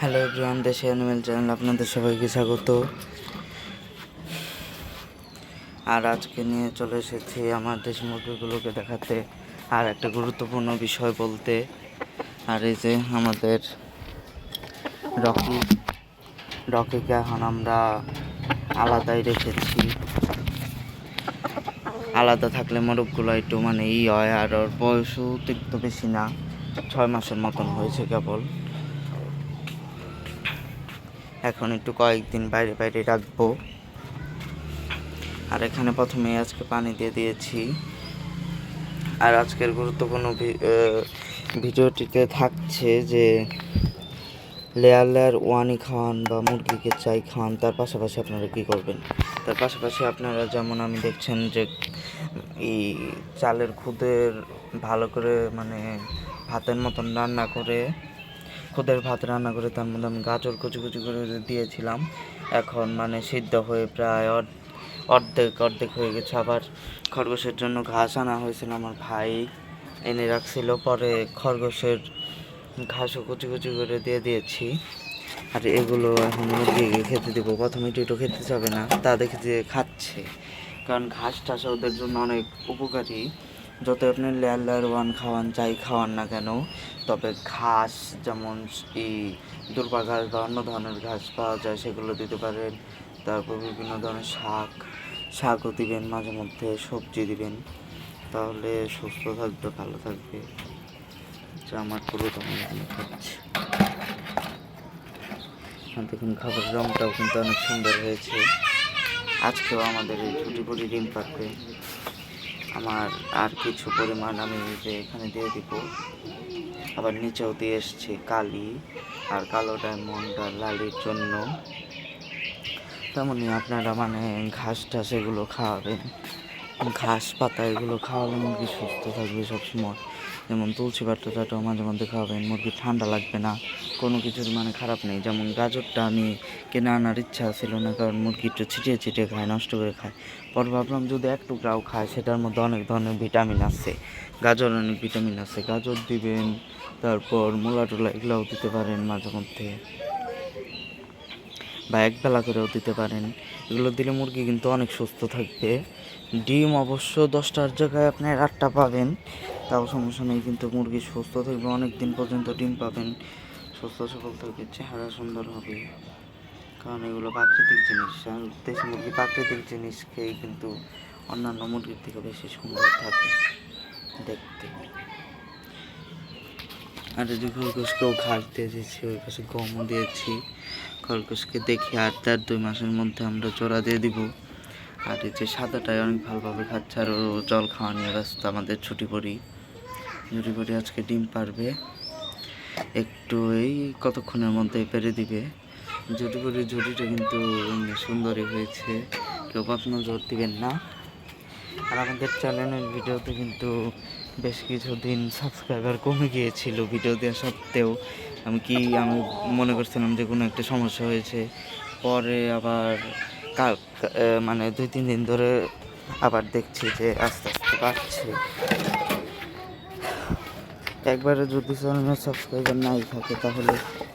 Hello everyone দেশে animal channel আপনাদের সবাইকে স্বাগত। আর আজকে নিয়ে চলে এসেছি আমার দেশি মুরগিগুলোকে দেখাতে আর একটা গুরুত্বপূর্ণ বিষয় বলতে। আর এই যে আমাদের রকি, রকিকে এখন আমরা আলাদাই রেখেছি। আলাদা থাকলে মোরগগুলো একটু মানে ই হয় আর ওর বয়সও তো বেশি না, ছয় মাসের মতন হয়েছে কেবল। এখন একটু কয়েকদিন বাইরে বাইরে রাখব। আর এখানে প্রথমে আজকে পানি দিয়ে দিয়েছি। আর আজকের গুরুত্বপূর্ণ ভিডিওটিতে থাকছে যে লেয়ার লেয়ার ওয়ানি খাওয়ান বা মুরগিকে চাই খাওয়ান তার পাশাপাশি আপনারা কী করবেন? তার পাশাপাশি আপনারা যেমন আমি দেখছেন যে এই চালের খুদের ভালো করে মানে ভাতের মতন রান্না করে খুদের ভাত রান্না করে তার মধ্যে আমি গাজর কুচি কুচি করে দিয়েছিলাম। এখন মানে সিদ্ধ হয়ে প্রায় অর্ধ- অর্ধেক অর্ধেক হয়ে গেছে। আবার খরগোশের জন্য ঘাস আনা হয়েছিল আমার ভাই এনে রাখছিল। পরে খরগোশের ঘাসও কুচি কুচি করে দিয়ে দিয়েছি। আর এগুলো এখন মুরগিকে খেতে দেবো। প্রথমে টিটো খেতে যাবে না, তা দেখে যে খাচ্ছে। কারণ ঘাস টাস ওদের জন্য অনেক উপকারী। যত আপনি লেয়ার লেয়ার ওয়ান খাওয়ান, যাই খাওয়ান না কেন, তবে ঘাস যেমন এই দুর্বা ঘাস বা অন্য ধরনের ঘাস পাওয়া যায়, সেগুলো দিতে পারেন। তারপর বিভিন্ন ধরনের শাক, শাকও দিবেন মাঝে মধ্যে, সবজি দিবেন। তাহলে সুস্থ থাকবে, ভালো থাকবে। যা আমার পুরো তখন খাচ্ছে। দেখুন, খাবারের রঙটাও কিন্তু অনেক সুন্দর হয়েছে। আজকেও আমাদের এই ছুটি পুরি ডিম পাকবে আমার আর কিছু পরিমাণ আমি যে এখানে দিয়ে দিব। আবার নিচেও দিয়ে এসছি কালি আর কালো ডায়মন্ড আর লালির জন্য। তেমনই আপনারা মানে ঘাস টাস এগুলো খাওয়াবেন। ঘাস পাতা এগুলো খাওয়ালে মুরগি সুস্থ থাকবে সবসময়। যেমন তুলসী টাটাও মাঝে মধ্যে খাওয়াবেন মুরগি ঠান্ডা লাগবে না, কোনো কিছুর মানে খারাপ নেই। যেমন গাজরটা আমি কিনে আনার ইচ্ছা ছিল না, কারণ মুরগি একটু ছিটিয়ে ছিটিয়ে খায়, নষ্ট করে খায়। পর ভাবলাম যদি এক টুকরাও খায়, সেটার মধ্যে অনেক ধরনের ভিটামিন আছে। গাজর অনেক ভিটামিন আছে। গাজর দিবেন, তারপর মূলা টুলা এগুলোও দিতে পারেন মাঝে মধ্যে। বা একবেলা করেও দিতে পারেন। এগুলো দিলে মুরগি কিন্তু অনেক সুস্থ থাকবে। ডিম অবশ্য দশটার জায়গায় আপনি আটটা পাবেন। তাও সমস্যা নেই, কিন্তু মুরগি সুস্থ থাকবে অনেক দিন পর্যন্ত ডিম পাবেন। সুস্থ সবল থাকবে, চেহারা সুন্দর হবে। কারণ এগুলো প্রাকৃতিক জিনিস দেশি মুরগি প্রাকৃতিক জিনিস খেয়ে কিন্তু অন্যান্য মুরগির থেকে বেশি সুন্দর থাকে, দেখতে। আর এই যে খরগোশকেও ঘাস দিয়ে দিয়েছি, ওই পাশে গমও দিয়েছি। খরগোশকে দেখি আর তার দুই মাসের মধ্যে আমরা জোড়া দিয়ে দিব। আর এই যে সাদাটাই অনেক ভালোভাবে খাচ্ছে, আর জল খাওয়া নিয়ে ব্যস্ত, আমাদের ছুটি পড়ি। পড়ি আজকে ডিম পারবে। একটু এই কতক্ষণের মধ্যে পেরে দিবে। পড়ি ঝুটিটা কিন্তু সুন্দরই হয়েছে। কেউ কখনো জোর দিবেন না। আর আমাদের চ্যানেলের ভিডিওতে কিন্তু বেশ কিছুদিন সাবস্ক্রাইবার কমে গিয়েছিল ভিডিও দেওয়া সত্ত্বেও। আমি কি আমি মনে করছিলাম যে কোনো একটা সমস্যা হয়েছে। পরে আবার কাল মানে দুই, তিন দিন ধরে আবার দেখছি যে আস্তে আস্তে বাড়ছে। একবারে যদি চ্যানেলের সাবস্ক্রাইবার নাই থাকে, তাহলে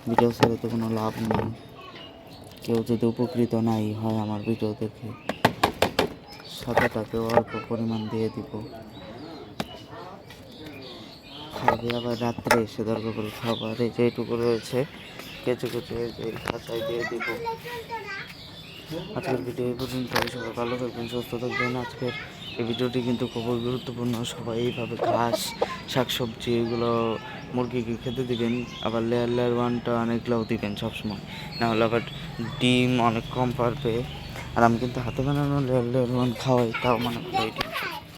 ভিডিও ছেড়ে তো কোনো লাভ নেই। কেউ যদি উপকৃত নাই হয় আমার ভিডিও দেখে, সাদাটাকে অল্প পরিমাণ দিয়ে দিব। খাবে আবার রাত্রে এসে দরকার করে খাবার। যেটুকু রয়েছে কেচে কেচে এই খাঁচায় দিয়ে দিব। আজকের ভিডিও এই পর্যন্ত সবাই ভালো থাকবেন, সুস্থ থাকবেন। আজকের এই ভিডিওটি কিন্তু খুবই গুরুত্বপূর্ণ। সবাই এইভাবে ঘাস, শাকসবজি এগুলো মুরগিকে খেতে দিবেন, আবার লেয়ার লেয়ার ওয়ানটা অনেকগুলোও দিবেন সবসময়। নাহলে আবার ডিম অনেক কম পারবে। আর আমি কিন্তু হাতে বানানো লেয়ার লেয়ার ওয়ান খাওয়াই, তাও মানে ভালোই